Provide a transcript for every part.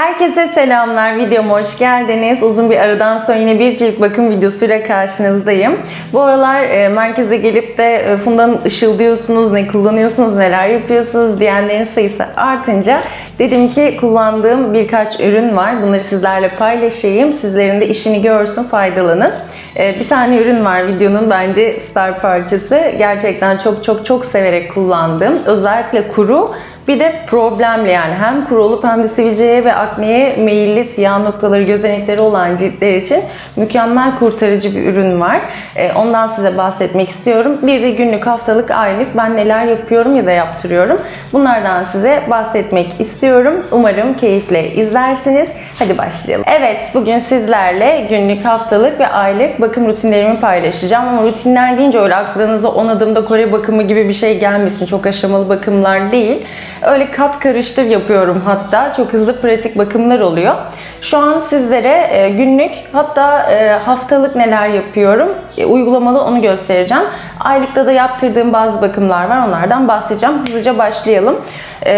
Herkese selamlar. Videoma hoş geldiniz. Uzun bir aradan sonra yine bir cilt bakım videosuyla karşınızdayım. Bu aralar e, merkeze gelip de e, Funda'nın ışıldıyorsunuz, ne kullanıyorsunuz, neler yapıyorsunuz diyenlerin sayısı artınca dedim ki kullandığım birkaç ürün var. Bunları sizlerle paylaşayım. Sizlerin de işini görsün, faydalanın. E, bir tane ürün var videonun bence star parçası. Gerçekten çok çok çok severek kullandığım. Özellikle kuru bir de problemli yani hem kuru olup hem de sivilceye ve akneye meyilli siyah noktaları, gözenekleri olan ciltler için mükemmel kurtarıcı bir ürün var. Ee, Ondan size bahsetmek istiyorum. Bir de günlük, haftalık, aylık ben neler yapıyorum ya da yaptırıyorum. Bunlardan size bahsetmek istiyorum. Umarım keyifle izlersiniz. Hadi başlayalım. Evet, bugün sizlerle günlük, haftalık ve aylık bakım rutinlerimi paylaşacağım. Ama rutinler deyince öyle aklınıza 10 adımda Kore bakımı gibi bir şey gelmesin. Çok aşamalı bakımlar değil. Öyle kat karıştır yapıyorum hatta. Çok hızlı pratik bakımlar oluyor. Şu an sizlere e, günlük hatta e, haftalık neler yapıyorum e, uygulamalı onu göstereceğim. Aylıkta da yaptırdığım bazı bakımlar var onlardan bahsedeceğim. Hızlıca başlayalım.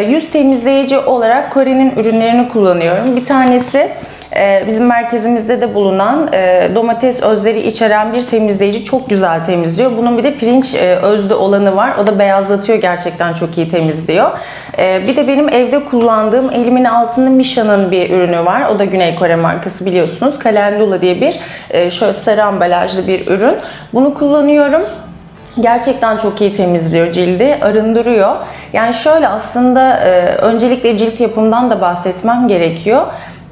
Yüz temizleyici olarak Kore'nin ürünlerini kullanıyorum. Bir tanesi Bizim merkezimizde de bulunan e, domates özleri içeren bir temizleyici çok güzel temizliyor. Bunun bir de pirinç e, özlü olanı var. O da beyazlatıyor gerçekten çok iyi temizliyor. Ee, Bir de benim evde kullandığım elimin altında Misha'nın bir ürünü var. O da Güney Kore markası biliyorsunuz. Calendula diye bir e, şöyle sarı ambalajlı bir ürün. Bunu kullanıyorum. Gerçekten çok iyi temizliyor cildi, arındırıyor. Yani şöyle aslında öncelikle cilt yapımından da bahsetmem gerekiyor.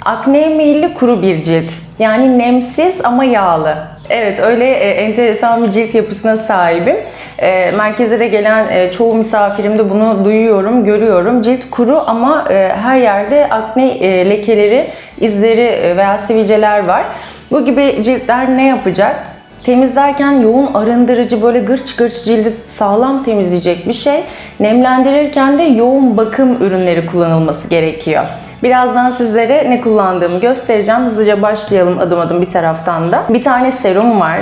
Akneye meyilli kuru bir cilt. Yani nemsiz ama yağlı. Evet öyle e, enteresan bir cilt yapısına sahibim. E, merkeze de gelen e, çoğu misafirimde bunu duyuyorum, görüyorum. Cilt kuru ama her yerde akne lekeleri, izleri veya sivilceler var. Bu gibi ciltler ne yapacak? Temizlerken yoğun arındırıcı böyle gırç gırç cildi sağlam temizleyecek bir şey. Nemlendirirken de yoğun bakım ürünleri kullanılması gerekiyor. Birazdan sizlere ne kullandığımı göstereceğim. Hızlıca başlayalım adım adım bir taraftan da. Bir tane serum var.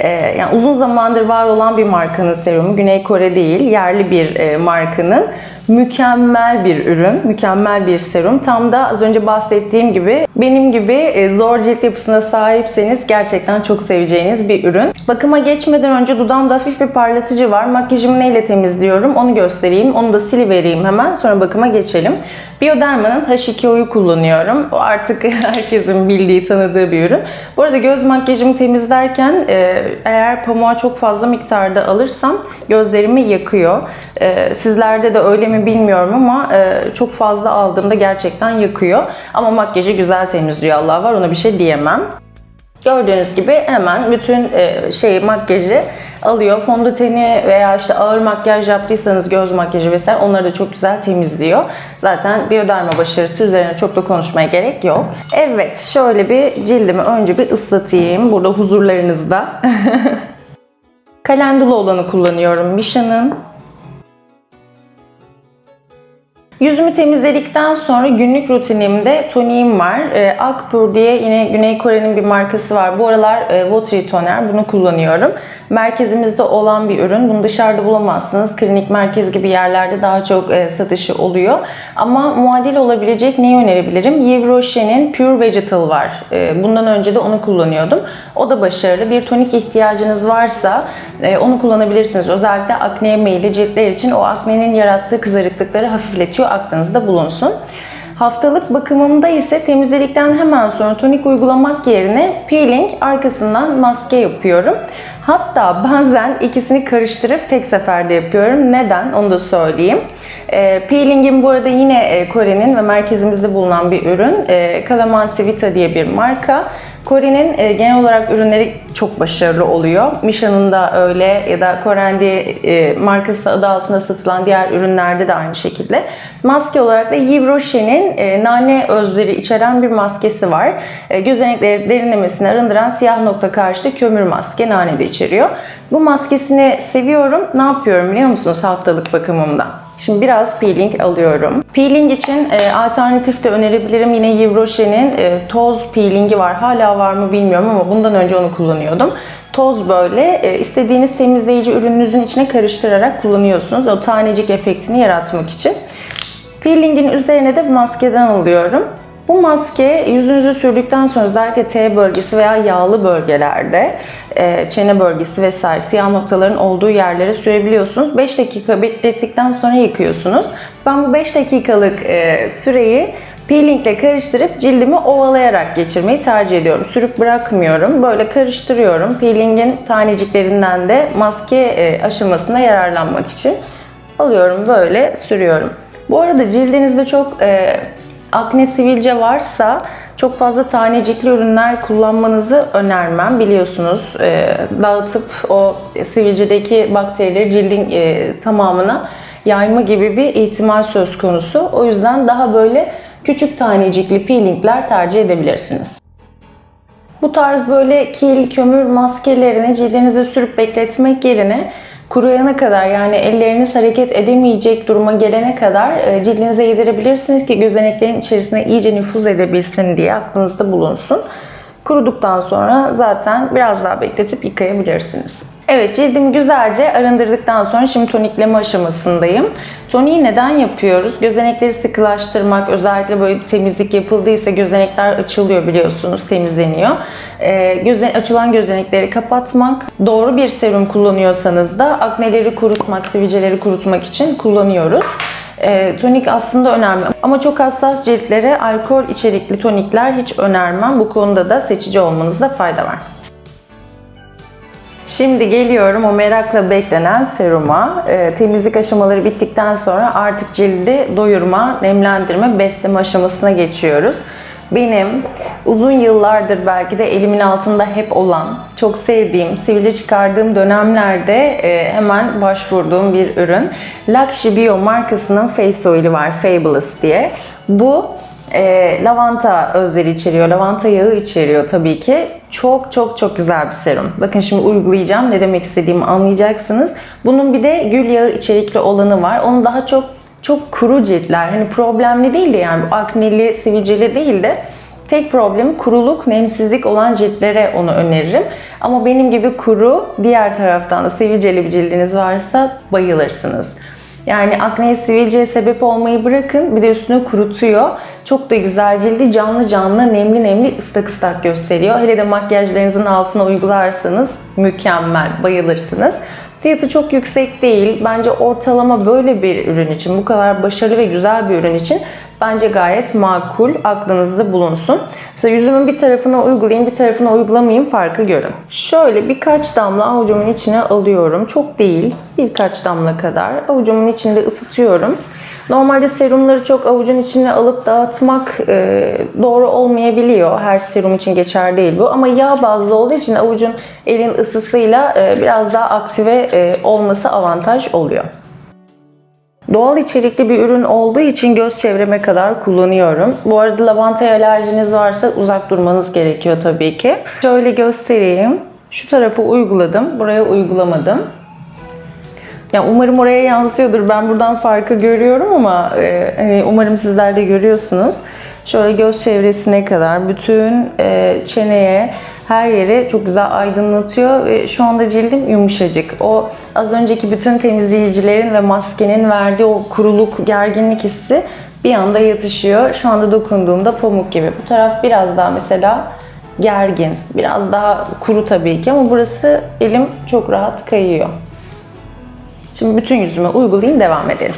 Ee, yani uzun zamandır var olan bir markanın serumu. Güney Kore değil, yerli bir e, markanın mükemmel bir ürün, mükemmel bir serum. Tam da az önce bahsettiğim gibi benim gibi e, zor cilt yapısına sahipseniz gerçekten çok seveceğiniz bir ürün. Bakıma geçmeden önce dudağımda hafif bir parlatıcı var. Makyajımı neyle temizliyorum onu göstereyim. Onu da silivereyim hemen sonra bakıma geçelim. Bioderma'nın H2O'yu kullanıyorum. O artık herkesin bildiği, tanıdığı bir ürün. Bu arada göz makyajımı temizlerken e, eğer pamuğa çok fazla miktarda alırsam gözlerimi yakıyor. E, sizlerde de öyle mi bilmiyorum ama e, çok fazla aldığımda gerçekten yakıyor. Ama makyajı güzel temizliyor Allah var ona bir şey diyemem. Gördüğünüz gibi hemen bütün e, şeyi makyajı alıyor. Fondöteni veya işte ağır makyaj yaptıysanız göz makyajı vesaire onları da çok güzel temizliyor. Zaten Bioderma başarısı üzerine çok da konuşmaya gerek yok. Evet şöyle bir cildimi önce bir ıslatayım. Burada huzurlarınızda. Kalendula olanı kullanıyorum Misha'nın. Yüzümü temizledikten sonra günlük rutinimde toniğim var. E, Akpur diye yine Güney Kore'nin bir markası var. Bu aralar e, Watery Toner. Bunu kullanıyorum. Merkezimizde olan bir ürün. Bunu dışarıda bulamazsınız. Klinik merkez gibi yerlerde daha çok e, satışı oluyor. Ama muadil olabilecek neyi önerebilirim? Yves Rocher'in Pure Vegetal var. E, bundan önce de onu kullanıyordum. O da başarılı. Bir tonik ihtiyacınız varsa e, onu kullanabilirsiniz. Özellikle akneye meyilli ciltler için o aknenin yarattığı kızarıklıkları hafifletiyor. Aklınızda bulunsun. Haftalık bakımımda ise temizledikten hemen sonra tonik uygulamak yerine peeling arkasından maske yapıyorum. Hatta bazen ikisini karıştırıp tek seferde yapıyorum. Neden? Onu da söyleyeyim. E, peelingim bu arada yine e, Kore'nin ve merkezimizde bulunan bir ürün. E, Calamansi Vita diye bir marka. Kore'nin e, genel olarak ürünleri çok başarılı oluyor. Misha'nın da öyle ya da Korendi e, markası adı altında satılan diğer ürünlerde de aynı şekilde. Maske olarak da Yves Rocher'in e, nane özleri içeren bir maskesi var. E, gözenekleri derinlemesine arındıran siyah nokta karşıtı kömür maske nane de. Bu maskesini seviyorum. Ne yapıyorum biliyor musunuz haftalık bakımımda? Şimdi biraz peeling alıyorum. Peeling için e, alternatif de önerebilirim. Yine Yves Rocher'in e, toz peelingi var. Hala var mı bilmiyorum ama bundan önce onu kullanıyordum. Toz böyle e, istediğiniz temizleyici ürününüzün içine karıştırarak kullanıyorsunuz. O tanecik efektini yaratmak için. Peelingin üzerine de maskeden alıyorum. Bu maske yüzünüze sürdükten sonra özellikle T bölgesi veya yağlı bölgelerde e, çene bölgesi vesaire siyah noktaların olduğu yerlere sürebiliyorsunuz. 5 dakika beklettikten sonra yıkıyorsunuz. Ben bu 5 dakikalık e, süreyi peelingle karıştırıp cildimi ovalayarak geçirmeyi tercih ediyorum. Sürüp bırakmıyorum. Böyle karıştırıyorum. Peelingin taneciklerinden de maske e, aşamasında yararlanmak için alıyorum böyle sürüyorum. Bu arada cildinizde çok akne sivilce varsa çok fazla tanecikli ürünler kullanmanızı önermem. Biliyorsunuz e, dağıtıp o sivilcedeki bakterileri cildin e, tamamına yayma gibi bir ihtimal söz konusu. O yüzden daha böyle küçük tanecikli peelingler tercih edebilirsiniz. Bu tarz böyle kil, kömür maskelerini cildinize sürüp bekletmek yerine kuruyana kadar yani elleriniz hareket edemeyecek duruma gelene kadar e, cildinize yedirebilirsiniz ki gözeneklerin içerisine iyice nüfuz edebilsin diye aklınızda bulunsun. Kuruduktan sonra zaten biraz daha bekletip yıkayabilirsiniz. Evet cildimi güzelce arındırdıktan sonra şimdi tonikleme aşamasındayım. Toniği neden yapıyoruz? Gözenekleri sıkılaştırmak, özellikle böyle temizlik yapıldıysa gözenekler açılıyor biliyorsunuz, temizleniyor. Ee, göze, açılan gözenekleri kapatmak, doğru bir serum kullanıyorsanız da akneleri kurutmak, sivilceleri kurutmak için kullanıyoruz. E, tonik aslında önemli ama çok hassas ciltlere alkol içerikli tonikler hiç önermem. Bu konuda da seçici olmanızda fayda var. Şimdi geliyorum o merakla beklenen seruma. E, temizlik aşamaları bittikten sonra artık cildi doyurma, nemlendirme, besleme aşamasına geçiyoruz. Benim uzun yıllardır belki de elimin altında hep olan, çok sevdiğim, sivilce çıkardığım dönemlerde e, hemen başvurduğum bir ürün. Lakshmi Bio markasının Face Oil'i var, Fabulous diye. Bu e, lavanta özleri içeriyor, lavanta yağı içeriyor tabii ki. Çok çok çok güzel bir serum. Bakın şimdi uygulayacağım. Ne demek istediğimi anlayacaksınız. Bunun bir de gül yağı içerikli olanı var. Onu daha çok çok kuru ciltler. Hani problemli değil de yani akneli, sivilceli değil de tek problemi kuruluk, nemsizlik olan ciltlere onu öneririm. Ama benim gibi kuru, diğer taraftan da sivilceli bir cildiniz varsa bayılırsınız. Yani akneye sivilceye sebep olmayı bırakın bir de üstünü kurutuyor. Çok da güzel cildi canlı canlı nemli nemli ıslak ıslak gösteriyor. Hele de makyajlarınızın altına uygularsanız mükemmel bayılırsınız. Fiyatı çok yüksek değil. Bence ortalama böyle bir ürün için, bu kadar başarılı ve güzel bir ürün için bence gayet makul. Aklınızda bulunsun. Mesela yüzümün bir tarafına uygulayayım, bir tarafına uygulamayayım farkı görün. Şöyle birkaç damla avucumun içine alıyorum. Çok değil, birkaç damla kadar. Avucumun içinde ısıtıyorum. Normalde serumları çok avucun içine alıp dağıtmak e, doğru olmayabiliyor. Her serum için geçerli değil bu. Ama yağ bazlı olduğu için avucun elin ısısıyla e, biraz daha aktive e, olması avantaj oluyor. Doğal içerikli bir ürün olduğu için göz çevreme kadar kullanıyorum. Bu arada lavantaya alerjiniz varsa uzak durmanız gerekiyor tabii ki. Şöyle göstereyim. Şu tarafı uyguladım, buraya uygulamadım. Yani umarım oraya yansıyordur. Ben buradan farkı görüyorum ama e, hani umarım sizler de görüyorsunuz. Şöyle göz çevresine kadar bütün e, çeneye her yere çok güzel aydınlatıyor ve şu anda cildim yumuşacık. O az önceki bütün temizleyicilerin ve maskenin verdiği o kuruluk, gerginlik hissi bir anda yatışıyor. Şu anda dokunduğumda pamuk gibi. Bu taraf biraz daha mesela gergin, biraz daha kuru tabii ki ama burası elim çok rahat kayıyor. Şimdi bütün yüzüme uygulayayım devam edelim.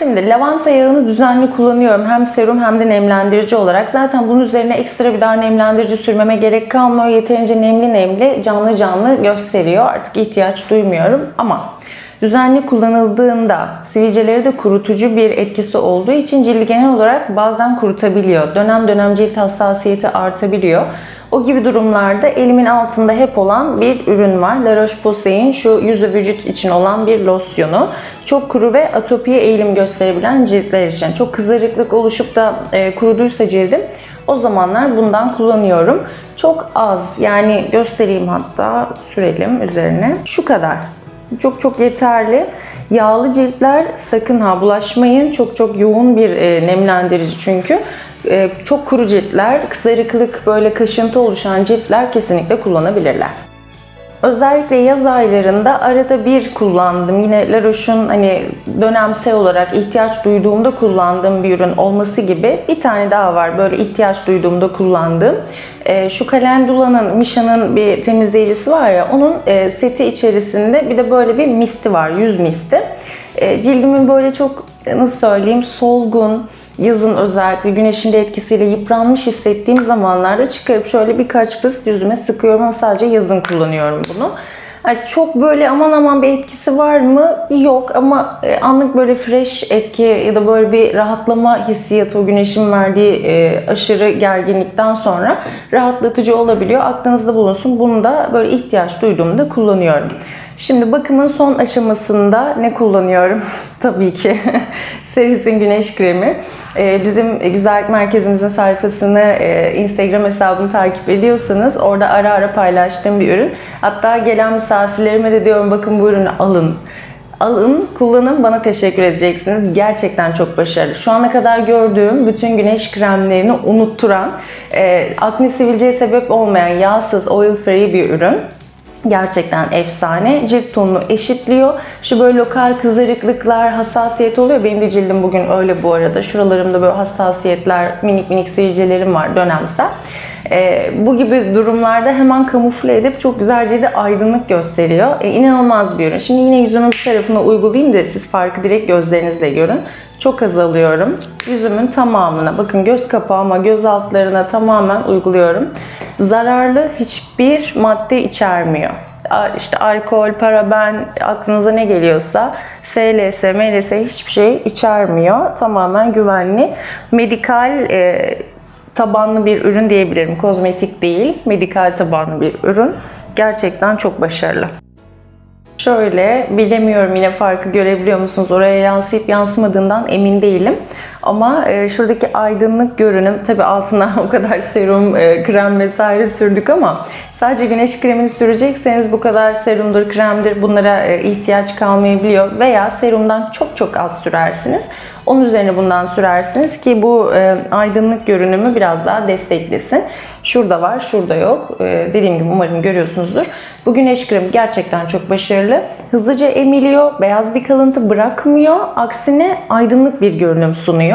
Şimdi lavanta yağını düzenli kullanıyorum. Hem serum hem de nemlendirici olarak. Zaten bunun üzerine ekstra bir daha nemlendirici sürmeme gerek kalmıyor. Yeterince nemli nemli, canlı canlı gösteriyor. Artık ihtiyaç duymuyorum ama düzenli kullanıldığında sivilceleri de kurutucu bir etkisi olduğu için cildi genel olarak bazen kurutabiliyor. Dönem dönem cilt hassasiyeti artabiliyor. O gibi durumlarda elimin altında hep olan bir ürün var. La Roche-Posay'in şu yüz ve vücut için olan bir losyonu. Çok kuru ve atopiye eğilim gösterebilen ciltler için. Çok kızarıklık oluşup da e, kuruduysa cildim o zamanlar bundan kullanıyorum. Çok az yani göstereyim hatta sürelim üzerine. Şu kadar. Çok çok yeterli. Yağlı ciltler sakın ha bulaşmayın. Çok çok yoğun bir e, nemlendirici çünkü. E, çok kuru ciltler, kızarıklık, böyle kaşıntı oluşan ciltler kesinlikle kullanabilirler. Özellikle yaz aylarında arada bir kullandım. Yine La Roche'un hani dönemsel olarak ihtiyaç duyduğumda kullandığım bir ürün olması gibi bir tane daha var böyle ihtiyaç duyduğumda kullandığım. Ee, şu Calendula'nın, Misha'nın bir temizleyicisi var ya onun e, seti içerisinde bir de böyle bir misti var, yüz misti. E, cildimin böyle çok e, nasıl söyleyeyim solgun, yazın özellikle güneşin de etkisiyle yıpranmış hissettiğim zamanlarda çıkarıp şöyle birkaç fıst yüzüme sıkıyorum ama sadece yazın kullanıyorum bunu. Yani çok böyle aman aman bir etkisi var mı? Yok ama e, anlık böyle fresh etki ya da böyle bir rahatlama hissiyatı o güneşin verdiği e, aşırı gerginlikten sonra rahatlatıcı olabiliyor. Aklınızda bulunsun. Bunu da böyle ihtiyaç duyduğumda kullanıyorum. Şimdi bakımın son aşamasında ne kullanıyorum? Tabii ki Seris'in güneş kremi. Ee, Bizim güzellik merkezimizin sayfasını, e, Instagram hesabını takip ediyorsanız orada ara ara paylaştığım bir ürün. Hatta gelen misafirlerime de diyorum bakın bu ürünü alın. Alın, kullanın, bana teşekkür edeceksiniz. Gerçekten çok başarılı. Şu ana kadar gördüğüm bütün güneş kremlerini unutturan, e, akne sivilceye sebep olmayan yağsız, oil free bir ürün. Gerçekten efsane. Cilt tonunu eşitliyor. Şu böyle lokal kızarıklıklar, hassasiyet oluyor. Benim de cildim bugün öyle bu arada. Şuralarımda böyle hassasiyetler, minik minik sivilcelerim var dönemsel. Ee, bu gibi durumlarda hemen kamufle edip çok güzel cilde aydınlık gösteriyor. Ee, inanılmaz bir ürün. Şimdi yine yüzümün bir tarafına uygulayayım da siz farkı direkt gözlerinizle görün. Çok az alıyorum. Yüzümün tamamına, bakın göz kapağıma, göz altlarına tamamen uyguluyorum. Zararlı hiçbir madde içermiyor. İşte alkol, paraben, aklınıza ne geliyorsa SLS, MLS hiçbir şey içermiyor. Tamamen güvenli. Medikal e, tabanlı bir ürün diyebilirim. Kozmetik değil, medikal tabanlı bir ürün. Gerçekten çok başarılı. Şöyle bilemiyorum yine farkı görebiliyor musunuz? Oraya yansıyıp yansımadığından emin değilim. Ama e, şuradaki aydınlık görünüm tabi altına o kadar serum, e, krem vesaire sürdük ama sadece güneş kremini sürecekseniz bu kadar serumdur, kremdir bunlara e, ihtiyaç kalmayabiliyor. Veya serumdan çok çok az sürersiniz. Onun üzerine bundan sürersiniz ki bu e, aydınlık görünümü biraz daha desteklesin. Şurada var, şurada yok. E, dediğim gibi umarım görüyorsunuzdur. Bu güneş kremi gerçekten çok başarılı. Hızlıca emiliyor, beyaz bir kalıntı bırakmıyor. Aksine aydınlık bir görünüm sunuyor.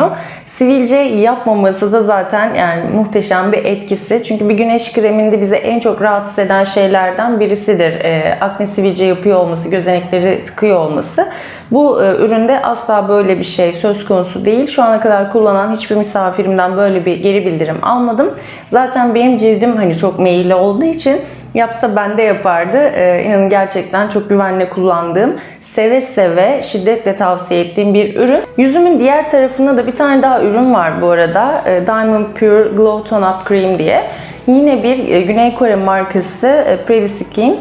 Sivilce yapmaması da zaten yani muhteşem bir etkisi. Çünkü bir güneş kreminde bize en çok rahatsız eden şeylerden birisidir. E, akne sivilce yapıyor olması, gözenekleri tıkıyor olması. Bu e, üründe asla böyle bir şey söz konusu değil. Şu ana kadar kullanan hiçbir misafirimden böyle bir geri bildirim almadım. Zaten benim cildim hani çok meyilli olduğu için yapsa bende yapardı. Ee, inanın gerçekten çok güvenle kullandığım, seve seve şiddetle tavsiye ettiğim bir ürün. Yüzümün diğer tarafında da bir tane daha ürün var bu arada. Ee, Diamond Pure Glow Tone Up Cream diye. Yine bir e, Güney Kore markası e, Pretty Skin.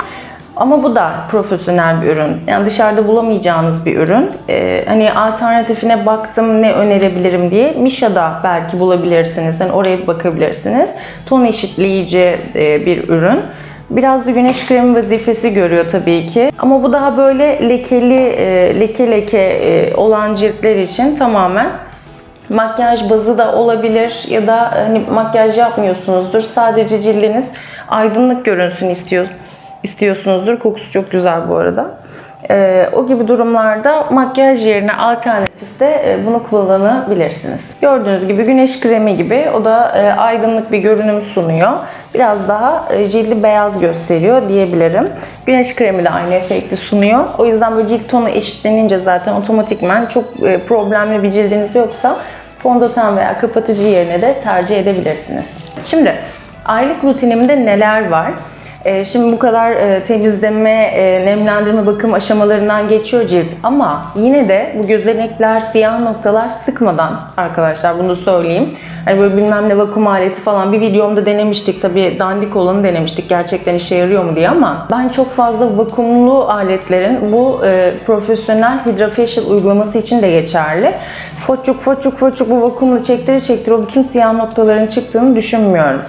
Ama bu da profesyonel bir ürün. Yani dışarıda bulamayacağınız bir ürün. Ee, hani alternatifine baktım ne önerebilirim diye. Misha'da belki bulabilirsiniz. Yani oraya bakabilirsiniz. Ton eşitleyici e, bir ürün. Biraz da güneş kremi vazifesi görüyor tabii ki. Ama bu daha böyle lekeli, e, leke leke e, olan ciltler için tamamen makyaj bazı da olabilir ya da hani makyaj yapmıyorsunuzdur. Sadece cildiniz aydınlık görünsün istiyor, istiyorsunuzdur. Kokusu çok güzel bu arada. Ee, o gibi durumlarda makyaj yerine alternatifte e, bunu kullanabilirsiniz. Gördüğünüz gibi güneş kremi gibi o da e, aydınlık bir görünüm sunuyor. Biraz daha e, cildi beyaz gösteriyor diyebilirim. Güneş kremi de aynı efekti sunuyor. O yüzden böyle cilt tonu eşitlenince zaten otomatikman çok e, problemli bir cildiniz yoksa fondöten veya kapatıcı yerine de tercih edebilirsiniz. Şimdi aylık rutinimde neler var? Ee, Şimdi bu kadar e, temizleme, e, nemlendirme, bakım aşamalarından geçiyor cilt ama yine de bu gözenekler, siyah noktalar sıkmadan arkadaşlar bunu söyleyeyim. Hani böyle bilmem ne vakum aleti falan bir videomda denemiştik tabii dandik olanı denemiştik gerçekten işe yarıyor mu diye ama ben çok fazla vakumlu aletlerin bu e, profesyonel HydraFacial uygulaması için de geçerli. Foçuk foçuk foçuk bu vakumla çektire çektire o bütün siyah noktaların çıktığını düşünmüyorum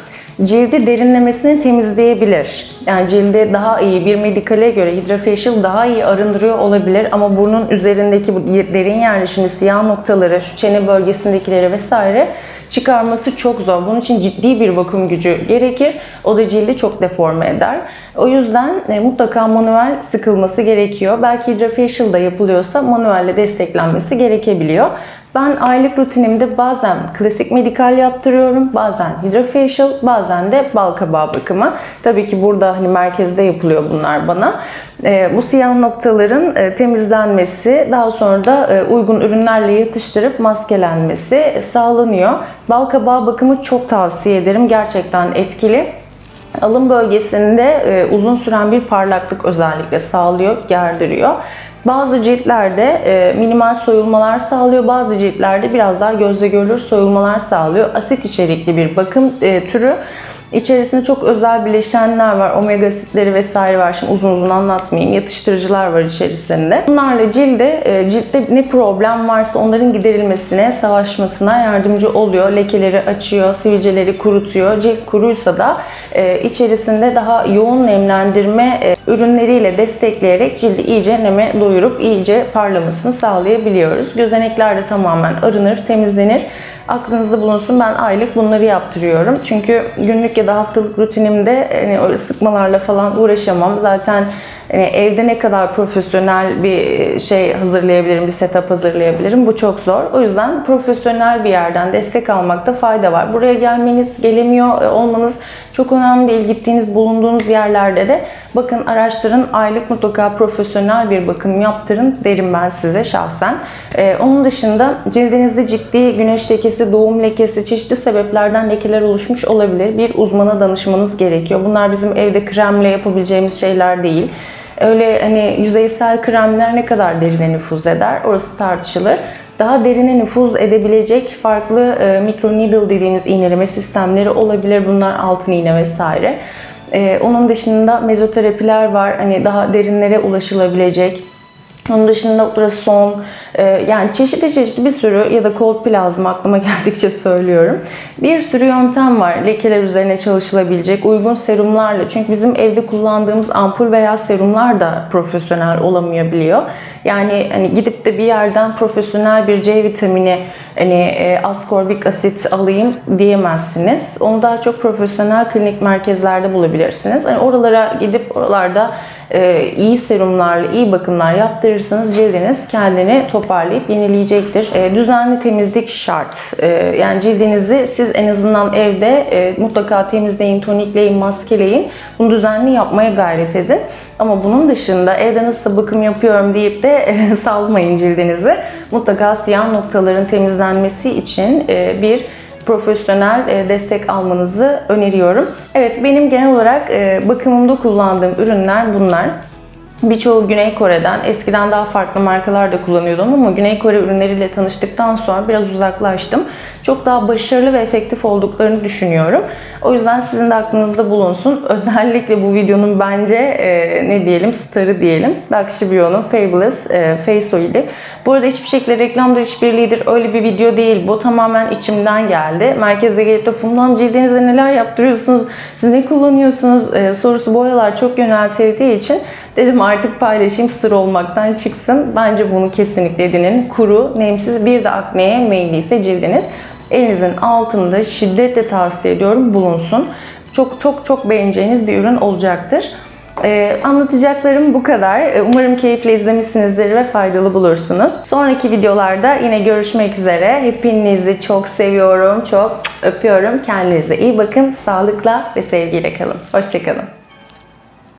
cildi derinlemesine temizleyebilir. Yani cildi daha iyi bir medikale göre HydraFacial daha iyi arındırıyor olabilir ama burnun üzerindeki bu derin yerleşimli siyah noktaları, şu çene bölgesindekileri vesaire çıkarması çok zor. Bunun için ciddi bir vakum gücü gerekir. O da cildi çok deforme eder. O yüzden e, mutlaka manuel sıkılması gerekiyor. Belki hydrofacial da yapılıyorsa manuelle desteklenmesi gerekebiliyor. Ben aylık rutinimde bazen klasik medikal yaptırıyorum, bazen hydrofacial, bazen de bal kabağı bakımı. Tabii ki burada hani merkezde yapılıyor bunlar bana. E, bu siyah noktaların e, temizlenmesi, daha sonra da e, uygun ürünlerle yatıştırıp maskelenmesi sağlanıyor. Bal kabağı bakımı çok tavsiye ederim. Gerçekten etkili. Alın bölgesinde e, uzun süren bir parlaklık özellikle sağlıyor, gerdiriyor. Bazı ciltlerde e, minimal soyulmalar sağlıyor, bazı ciltlerde biraz daha gözle görülür soyulmalar sağlıyor. Asit içerikli bir bakım e, türü. İçerisinde çok özel bileşenler var, omega asitleri vesaire var. Şimdi uzun uzun anlatmayayım. Yatıştırıcılar var içerisinde. Bunlarla cilde, e, ciltte ne problem varsa onların giderilmesine, savaşmasına yardımcı oluyor. Lekeleri açıyor, sivilceleri kurutuyor. Cilt kuruysa da içerisinde daha yoğun nemlendirme e, ürünleriyle destekleyerek cildi iyice neme doyurup iyice parlamasını sağlayabiliyoruz. Gözenekler de tamamen arınır, temizlenir. Aklınızda bulunsun ben aylık bunları yaptırıyorum. Çünkü günlük ya da haftalık rutinimde hani öyle sıkmalarla falan uğraşamam. Zaten hani evde ne kadar profesyonel bir şey hazırlayabilirim, bir setup hazırlayabilirim bu çok zor. O yüzden profesyonel bir yerden destek almakta fayda var. Buraya gelmeniz, gelemiyor olmanız çok önemli değil. Gittiğiniz, bulunduğunuz yerlerde de bakın araştırın, aylık mutlaka profesyonel bir bakım yaptırın derim ben size şahsen. Ee, onun dışında cildinizde ciddi güneş lekesi, doğum lekesi, çeşitli sebeplerden lekeler oluşmuş olabilir. Bir uzmana danışmanız gerekiyor. Bunlar bizim evde kremle yapabileceğimiz şeyler değil. Öyle hani yüzeysel kremler ne kadar derine nüfuz eder? Orası tartışılır daha derine nüfuz edebilecek farklı e, microneedle dediğimiz iğneleme sistemleri olabilir. Bunlar altın iğne vesaire. E, onun dışında mezoterapiler var. Hani daha derinlere ulaşılabilecek. Onun dışında ultrason, yani çeşitli çeşitli bir sürü ya da cold plazma aklıma geldikçe söylüyorum. Bir sürü yöntem var lekeler üzerine çalışılabilecek uygun serumlarla. Çünkü bizim evde kullandığımız ampul veya serumlar da profesyonel olamayabiliyor. Yani hani gidip de bir yerden profesyonel bir C vitamini hani e, askorbik asit alayım diyemezsiniz. Onu daha çok profesyonel klinik merkezlerde bulabilirsiniz. Hani oralara gidip oralarda e, iyi serumlarla iyi bakımlar yaptırırsanız cildiniz kendini toparlayıp yenileyecektir. E, düzenli temizlik şart. E, yani cildinizi siz en azından evde e, mutlaka temizleyin, tonikleyin, maskeleyin. Bunu düzenli yapmaya gayret edin. Ama bunun dışında evde nasıl bakım yapıyorum deyip de e, salmayın cildinizi. Mutlaka siyah noktaların temizlenmesi için e, bir profesyonel e, destek almanızı öneriyorum. Evet benim genel olarak e, bakımımda kullandığım ürünler bunlar. Birçoğu Güney Kore'den. Eskiden daha farklı markalar da kullanıyordum ama Güney Kore ürünleriyle tanıştıktan sonra biraz uzaklaştım. Çok daha başarılı ve efektif olduklarını düşünüyorum. O yüzden sizin de aklınızda bulunsun. Özellikle bu videonun bence e, ne diyelim starı diyelim. Dakshibio'nun Fabulous e, Face Oil'i. Bu arada hiçbir şekilde reklamdır, işbirliğidir öyle bir video değil. Bu tamamen içimden geldi. Merkezde gelip de Fundan cildinize neler yaptırıyorsunuz, siz ne kullanıyorsunuz e, sorusu bu aralar çok yöneltildiği için Dedim artık paylaşayım sır olmaktan çıksın. Bence bunu kesinlikle edinin. Kuru, nemsiz bir de akneye meyilliyse cildiniz elinizin altında şiddetle tavsiye ediyorum bulunsun. Çok çok çok beğeneceğiniz bir ürün olacaktır. Ee, anlatacaklarım bu kadar. Ee, umarım keyifle izlemişsinizdir ve faydalı bulursunuz. Sonraki videolarda yine görüşmek üzere. Hepinizi çok seviyorum, çok öpüyorum. Kendinize iyi bakın, sağlıkla ve sevgiyle kalın. Hoşçakalın.